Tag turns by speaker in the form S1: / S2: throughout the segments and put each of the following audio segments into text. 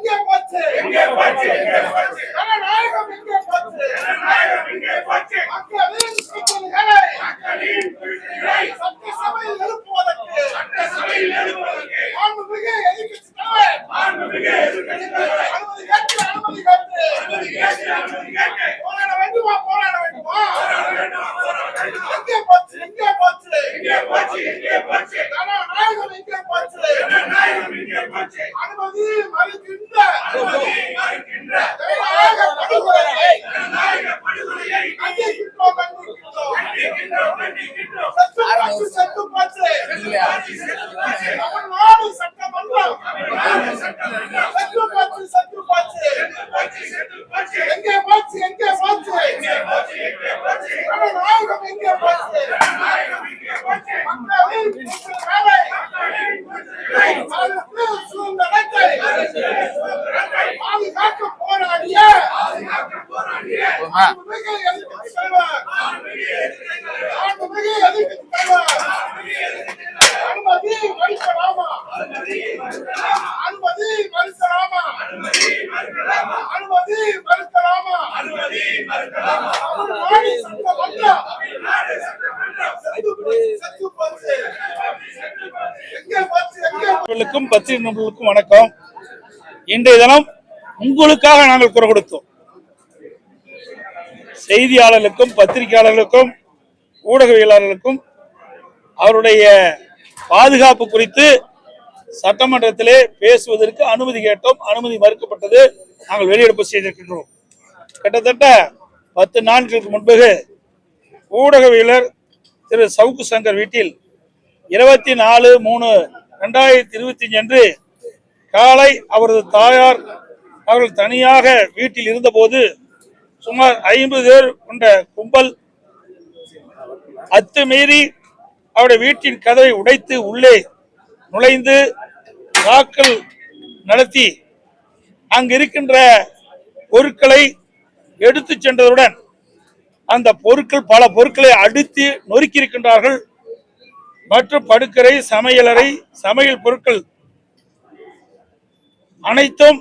S1: எங்கே போச்சு
S2: எங்கே போச்சு எங்கே போச்சு
S1: ஜனநாயகம் எங்கே போச்சு
S2: ஜனநாயகம் எங்கே போச்சு
S1: மக்களின் பிரச்சனைகளை
S2: மக்களின் பிரச்சனைகளை
S1: சட்டசபையில் எழுப்புவதற்கு
S2: சட்டசபையில் எழுப்புவதற்கு
S1: மாண்புமிகு எதிர்க்கட்சி தலைவர்
S2: மாண்புமிகு எதிர்க்கட்சித் தலைவர்
S1: அனுமதி கேட்டு அனுமதி கேட்டு
S2: அனுமதி கேட்டு அனுமதி கேட்டு
S1: போராட வேண்டுமா போராட வேண்டுமா
S2: போராட வேண்டுமா போராட வேண்டுமா
S1: எங்கே போச்சு எங்கே போச்சு
S2: எங்கே போச்சு எங்கே போச்சு
S1: ஜனநாயகம் எங்கே போச்சு
S2: ஜனநாயகம் எங்கே போச்சு
S1: அனுமதி மறுக்கின்ற
S2: அனுமதி மறுக்கின்ற
S1: ஜனநாயக படுகொலையை
S2: ஜனநாயக படுகொலையை
S1: கண்டிக்கின்றோம் கண்டிக்கின்றோம்
S2: கண்டிக்கின்றோம் கண்டிக்கின்றோம்
S1: செத்து போச்சு செத்து போச்சு
S2: ஆட்சி செத்து போச்சு
S1: தமிழ்நாடு சட்டமன்றம்
S2: தமிழ்நாடு சட்டமன்றம்
S1: செத்து போச்சு செத்து போச்சு
S2: செத்து போச்சு செத்து போச்சு
S1: எங்கே போச்சு எங்கே போச்சு
S2: எங்கே போச்சு எங்கே போச்சு
S1: ஜனநாயகம் எங்கே போச்சு
S2: ஜனநாயகம் எங்கே போச்சு
S1: மக்களின் பிரச்சனைகளை மறுத்து சுதந்திரத்தை பாதுகாக்க போராடிய
S2: போராடிய
S1: மாண்புமிகு எதிர்க்கட்சி தலைவர் மாண்புமிகு எதிர்க்கட்சி தலைவர் அனுமதி மறுக்கலாமா அனுமதி மறுக்கலாமா அனுமதி மறுக்கலாமா
S2: அனுமதி மறுக்கலாமா
S1: தமிழ்நாடு சட்டமன்றம்
S2: நாடு சட்டமன்றம்
S1: செத்து போச்சு செத்து போச்சு எங்கே போச்சு எங்கே போச்சு
S3: நண்பர்களுக்கும் பத்திரிகை நண்பர்களுக்கும் வணக்கம். இன்றைய தினம் உங்களுக்காக நாங்கள் குரல் கொடுத்தோம். செய்தியாளர்களுக்கும் பத்திரிகையாளர்களுக்கும் ஊடகவியலாளர்களுக்கும் அவருடைய பாதுகாப்பு குறித்து சட்டமன்றத்திலே பேசுவதற்கு அனுமதி கேட்டோம். அனுமதி மறுக்கப்பட்டது நாங்கள் வெளியெடுப்பு செய்திருக்கின்றோம். கிட்டத்தட்ட பத்து நாட்களுக்கு முன்பு ஊடகவியலர் திரு சவுக்கு சங்கர் வீட்டில் இருபத்தி நாலு மூணு ரெண்டாயிரத்தி இருபத்தி அஞ்சு அன்று காலை அவரது தாயார் அவர்கள் தனியாக வீட்டில் இருந்தபோது சுமார் ஐம்பது பேர் கொண்ட கும்பல் அத்துமீறி அவருடைய வீட்டின் கதவை உடைத்து உள்ளே நுழைந்து தாக்கல் நடத்தி அங்கு இருக்கின்ற பொருட்களை எடுத்து சென்றதுடன் அந்த பொருட்கள் பல பொருட்களை அடித்து நொறுக்கி இருக்கின்றார்கள் மற்றும் படுக்கரை சமையலறை சமையல் பொருட்கள் அனைத்தும்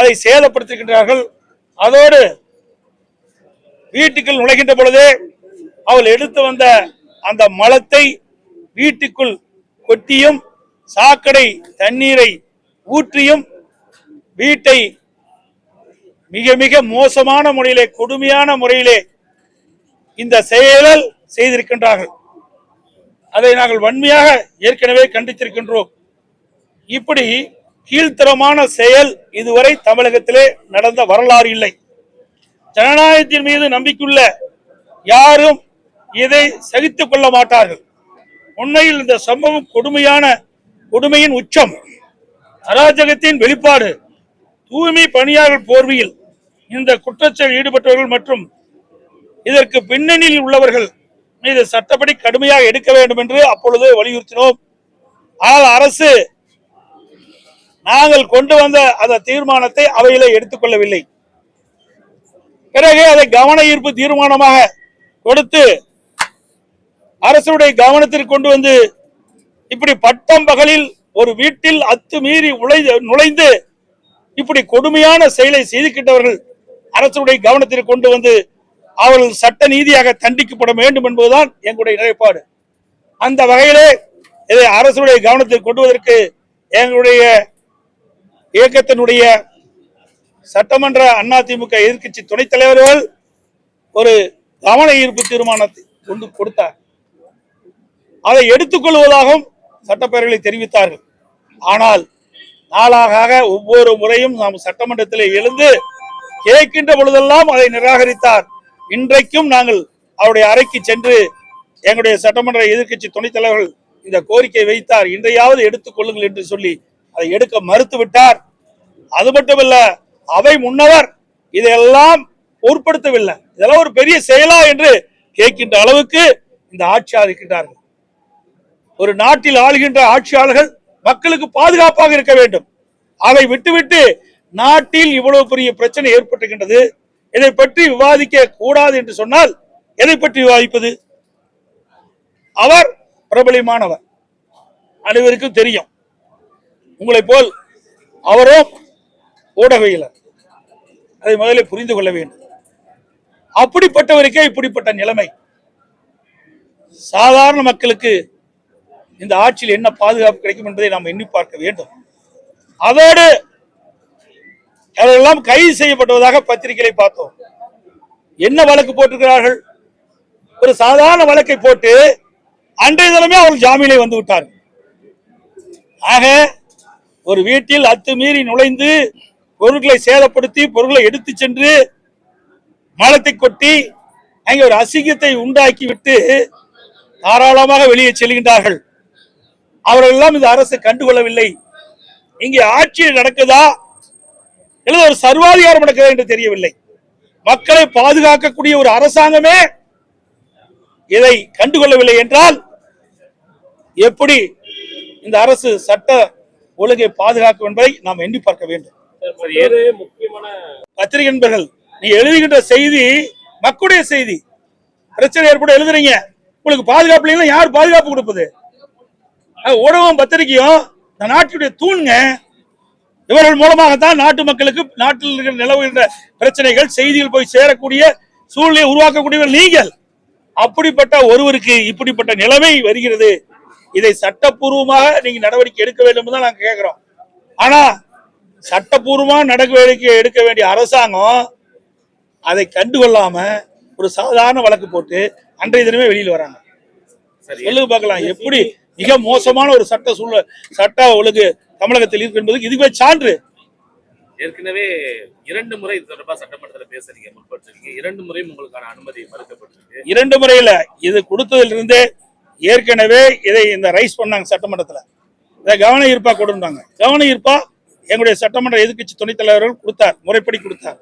S3: அதை சேதப்படுத்துகின்றார்கள். அதோடு வீட்டுக்குள் நுழைகின்ற பொழுதே அவள் எடுத்து வந்த அந்த மலத்தை வீட்டுக்குள் கொட்டியும் சாக்கடை தண்ணீரை ஊற்றியும் வீட்டை மிக மிக மோசமான முறையிலே கொடுமையான முறையிலே இந்த செயலல் செய்திருக்கின்றார்கள். அதை நாங்கள் வன்மையாக ஏற்கனவே கண்டித்திருக்கின்றோம். இப்படி கீழ்த்தரமான செயல் இதுவரை தமிழகத்திலே நடந்த வரலாறு இல்லை. ஜனநாயகத்தின் மீது நம்பிக்கையுள்ள யாரும் இதை சகித்துக் கொள்ள மாட்டார்கள். உண்மையில் இந்த சம்பவம் கொடுமையான கொடுமையின் உச்சம். அராஜகத்தின் வெளிப்பாடு தூய்மை பணியாளர் போர்வையில் இந்த குற்றச்செயல் ஈடுபட்டவர்கள் மற்றும் இதற்கு பின்னணியில் உள்ளவர்கள் இது சட்டப்படி கடுமையாக எடுக்க வேண்டும் என்று அப்பொழுது வலியுறுத்தினோம். ஆனால் அரசு நாங்கள் கொண்டு வந்த அந்த தீர்மானத்தை அவையில எடுத்துக்கொள்ளவில்லை. பிறகு அதை கவன ஈர்ப்பு தீர்மானமாக கொடுத்து அரசுடைய கவனத்திற்கு கொண்டு வந்து இப்படி பட்டம் பகலில் ஒரு வீட்டில் அத்துமீறி உழை நுழைந்து இப்படி கொடுமையான செயலை செய்துகிட்டவர்கள் அரசுடைய கவனத்திற்கு கொண்டு வந்து அவர்கள் சட்ட நீதியாக தண்டிக்கப்பட வேண்டும் என்பதுதான் எங்களுடைய நிலைப்பாடு. அந்த வகையிலே இதை அரசுடைய கவனத்தில் கொண்டுவதற்கு எங்களுடைய இயக்கத்தினுடைய சட்டமன்ற அதிமுக எதிர்க்கட்சி துணைத் தலைவர்கள் ஒரு கவன ஈர்ப்பு தீர்மானத்தை கொண்டு கொடுத்தார். அதை எடுத்துக்கொள்வதாகவும் சட்டப்பேரவை தெரிவித்தார்கள். ஆனால் நாளாக ஒவ்வொரு முறையும் நாம் சட்டமன்றத்தில் எழுந்து கேட்கின்ற பொழுதெல்லாம் அதை நிராகரித்தார். இன்றைக்கும் நாங்கள் அவருடைய அறைக்கு சென்று எங்களுடைய சட்டமன்ற எதிர்க்கட்சி துணைத் தலைவர்கள் இந்த கோரிக்கை வைத்தார். இன்றையாவது எடுத்துக் கொள்ளுங்கள் என்று சொல்லி அதை எடுக்க மறுத்து விட்டார் அது மட்டுமல்ல அவை முன்னவர் இதையெல்லாம் பொருட்படுத்தவில்லை. இதெல்லாம் ஒரு பெரிய செயலா என்று கேட்கின்ற அளவுக்கு இந்த ஆட்சியாளர் இருக்கின்றார்கள் ஒரு நாட்டில் ஆளுகின்ற ஆட்சியாளர்கள் மக்களுக்கு பாதுகாப்பாக இருக்க வேண்டும். அதை விட்டுவிட்டு நாட்டில் இவ்வளவு பெரிய பிரச்சனை ஏற்பட்டுகின்றது இதை பற்றி விவாதிக்க கூடாது என்று சொன்னால் எதை பற்றி விவாதிப்பது? அவர் பிரபலியமானவர் அனைவருக்கும் தெரியும். உங்களை போல் அவரும் ஊடகவியலர். அதை முதலில் புரிந்து கொள்ள வேண்டும். அப்படிப்பட்டவருக்கே இப்படிப்பட்ட நிலைமை. சாதாரண மக்களுக்கு இந்த ஆட்சியில் என்ன பாதுகாப்பு கிடைக்கும் என்பதை நாம் எண்ணி பார்க்க வேண்டும். அதோடு அவர்களெல்லாம் கைது செய்யப்பட்டுவதாக பத்திரிகைகளை பார்த்தோம். என்ன வழக்கு போட்டிருக்கிறார்கள்? ஒரு சாதாரண வழக்கை போட்டு அன்றைய தினமே அவர்கள் ஜாமீனை வந்து விட்டார்கள் ஆக ஒரு வீட்டில் அத்துமீறி நுழைந்து பொருட்களை சேதப்படுத்தி பொருட்களை எடுத்து சென்று மலத்தை கொட்டி அங்கே ஒரு அசிங்கத்தை உண்டாக்கி விட்டு தாராளமாக வெளியே செல்கின்றார்கள். அவர்கள் எல்லாம் இந்த அரசு கண்டுகொள்ளவில்லை. இங்கே ஆட்சி நடக்குதா? அல்லது ஒரு சர்வாதிகாரம் நடக்கிறது என்று தெரியவில்லை. மக்களை பாதுகாக்கக்கூடிய ஒரு அரசாங்கமே இதை கண்டுகொள்ளவில்லை என்றால் எப்படி இந்த அரசு சட்ட ஒழுங்கை பாதுகாக்கும் என்பதை நாம் எண்ணி பார்க்க வேண்டும்.
S4: முக்கியமான
S3: பத்திரிகை நண்பர்கள் நீ எழுதுகின்ற செய்தி மக்களுடைய செய்தி. பிரச்சனை ஏற்பட எழுதுறீங்க. உங்களுக்கு பாதுகாப்பு இல்லைன்னா யார் பாதுகாப்பு கொடுப்பது? ஊடகம் பத்திரிகையும் இந்த நாட்டுடைய தூண்ங்க. இவர்கள் மூலமாகத்தான் நாட்டு மக்களுக்கு நாட்டில் இருக்கிற நிலவுகின்ற பிரச்சனைகள் செய்திகள் போய் சேரக்கூடிய சூழ்நிலையை உருவாக்கக்கூடியவர் நீங்கள். அப்படிப்பட்ட ஒருவருக்கு இப்படிப்பட்ட நிலைமை வருகிறது. இதை சட்டப்பூர்வமாக நீங்க நடவடிக்கை எடுக்க வேண்டும் தான் நாங்க கேட்கிறோம் ஆனா சட்டப்பூர்வமா நடவடிக்கை எடுக்க வேண்டிய அரசாங்கம் அதை கண்டுகொள்ளாம ஒரு சாதாரண வழக்கு போட்டு அன்றைய தினமே வெளியில வராங்க.
S4: சரி.
S3: சொல்லுங்க பார்க்கலாம். எப்படி மிக மோசமான ஒரு சட்ட சூழ்நிலை சட்ட ஒழுங்கு தமிழகத்தில் இருக்கு என்பதுக்கு இதுவே சான்று.
S4: ஏற்கனவே இரண்டு முறை இது தொடர்பா சட்டமன்றத்துல பேசுறீங்க முற்படுத்துறீங்க இரண்டு முறையும் உங்களுக்கான அனுமதி மறுக்கப்பட்டிருக்கு.
S3: இரண்டு முறையில இது கொடுத்ததிலிருந்தே ஏற்கனவே இதை இந்த ரைஸ் பண்ணாங்க சட்டமன்றத்துல. இதை கவன ஈர்ப்பா கொடுத்தாங்க கவன ஈர்ப்பா எங்களுடைய சட்டமன்ற எதிர்க்கட்சி துணைத் தலைவர்கள் கொடுத்தார் முறைப்படி கொடுத்தார்.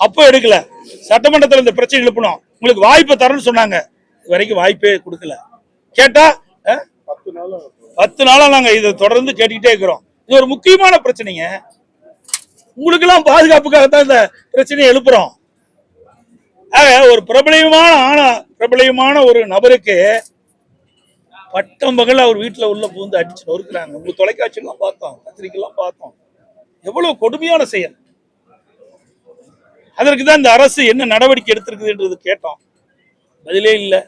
S3: அப்போ எடுக்கல. சட்டமன்றத்துல இந்த பிரச்சனை எழுப்பணும். உங்களுக்கு வாய்ப்பு தரேன்னு சொன்னாங்க. இது வரைக்கும் வாய்ப்பே கொடுக்கல. கேட்டா பத்து நாளா நாங்க இதை தொடர்ந்து கேட்டுக்கிட்டே இருக்கிறோம். இது ஒரு முக்கியமான பிரச்சனைங்க. உங்களுக்கெல்லாம் பாதுகாப்புக்காகத்தான் இந்த பிரச்சனையை எழுப்புறோம். ஆக ஒரு பிரபலியமான ஆனா பிரபலியமான ஒரு நபருக்கு பட்டம் பகல் அவர் வீட்டுல உள்ள பூந்து அடிச்சு நொறுக்குறாங்க. உங்க தொலைக்காட்சியெல்லாம் பார்த்தோம் பத்திரிக்கைலாம் பார்த்தோம். எவ்வளவு கொடுமையான செயல். அதற்கு தான் இந்த அரசு என்ன நடவடிக்கை எடுத்திருக்குதுன்றது கேட்டோம். பதிலே இல்லை.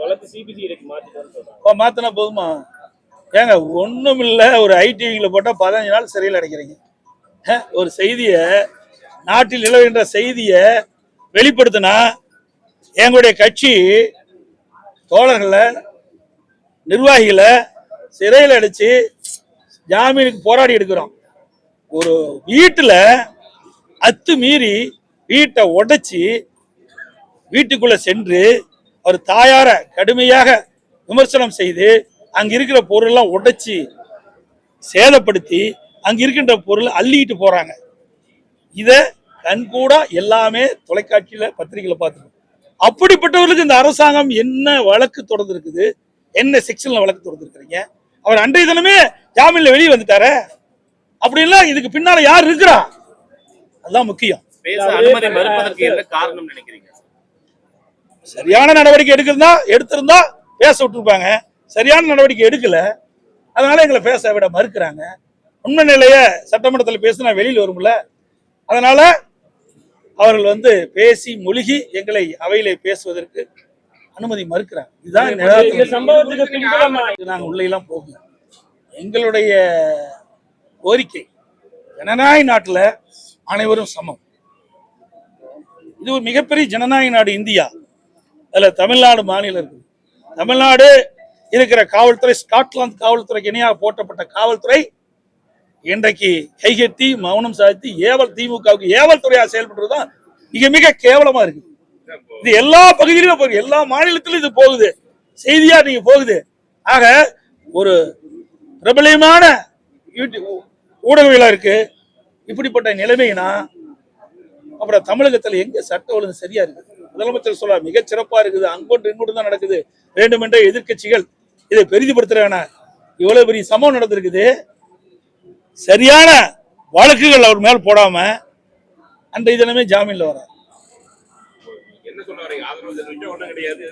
S4: வழக்கு சிபிசிஐடிக்கு
S3: மாத்தினா போதுமா? ஏங்க ஒன்றும் இல்லை ஒரு ஐடிவில போட்டால் பதினஞ்சு நாள் சிறையில் அடைக்கிறீங்க. ஒரு செய்தியை நாட்டில் நிலவுகின்ற செய்தியை வெளிப்படுத்தினா எங்களுடைய கட்சி தோழர்களை நிர்வாகிகளை சிறையில் அடித்து ஜாமீனுக்கு போராடி எடுக்கிறோம். ஒரு வீட்டில் அத்து மீறி வீட்டை உடைச்சி வீட்டுக்குள்ளே சென்று அவர் தாயார கடுமையாக விமர்சனம் செய்து அங்க இருக்கிற பொருளெல்லாம் உடைச்சி சேதப்படுத்தி அங்க இருக்கின்ற பொருளை அள்ளிட்டு போறாங்க. இத கண்கூடா எல்லாமே தொலைக்காட்சியில பத்திரிகையில பார்த்துருக்கோம். அப்படிப்பட்டவர்களுக்கு இந்த அரசாங்கம் என்ன வழக்கு தொடர்ந்துருக்குது என்ன செக்ஷன்ல வழக்கு தொடர்ந்துருக்கிறீங்க அவர் அன்றைய தினமே ஜாமீன்ல வெளியே வந்துட்டாரே. அப்படின்னா இதுக்கு பின்னால யார் இருக்கிறா? அதுதான் முக்கியம். சரியான நடவடிக்கை எடுக்கிறதா எடுத்திருந்தா பேச விட்டுருப்பாங்க. சரியான நடவடிக்கை எடுக்கல. அதனால எங்களை பேச விட மறுக்கிறாங்க. உண்மை நிலைய சட்டமன்றத்தில் பேசினா வெளியில் வரும்ல. அதனால அவர்கள் வந்து பேசி மொழிகி எங்களை அவையிலே பேசுவதற்கு அனுமதி மறுக்கிறாங்க. இதுதான் நாங்கள் உள்ளேலாம் போகல. எங்களுடைய கோரிக்கை ஜனநாயக நாட்டில் அனைவரும் சமம். இது ஒரு மிகப்பெரிய ஜனநாயக நாடு இந்தியா. அதுல தமிழ்நாடு மாநிலம் இருக்குது. தமிழ்நாடு இருக்கிற காவல்துறை ஸ்காட்லாந்து காவல்துறைக்கு இணையாக போட்டப்பட்ட காவல்துறை இன்றைக்கு கைகட்டி மௌனம் சாதித்து ஏவல் திமுகவுக்கு ஏவல் செயல்படுறது தான் மிக மிக கேவலமா இருக்கு இது எல்லா பகுதியிலும் போகுது. எல்லா மாநிலத்திலும் இது போகுது. செய்தியா நீங்க போகுது. ஆக ஒரு பிரபலியமான யூடியூப் ஊடகவியலா இருக்கு. இப்படிப்பட்ட நிலைமைனா அப்புறம் தமிழகத்தில் எங்க சட்ட ஒழுங்கு சரியா இருக்கு முதலமைச்சர் சொல்ல மிகச் சிறப்பா இருக்குது. அங்கொன்று இங்கொன்று தான் நடக்குது. வேண்டுமென்றே எதிர்க்கட்சிகள் இதை பெரிதுபடுத்துறாங்க இவ்வளவு பெரிய சம்பவம் நடந்திருக்குது. சரியான வழக்குகள் அவர் மேல் போடாம அன்றைய தினமே ஜாமீன்ல வர
S2: என்ன சொல்ல வரீங்க? ஆதரவு தெரிவிக்க ஒண்ணும் கிடையாது.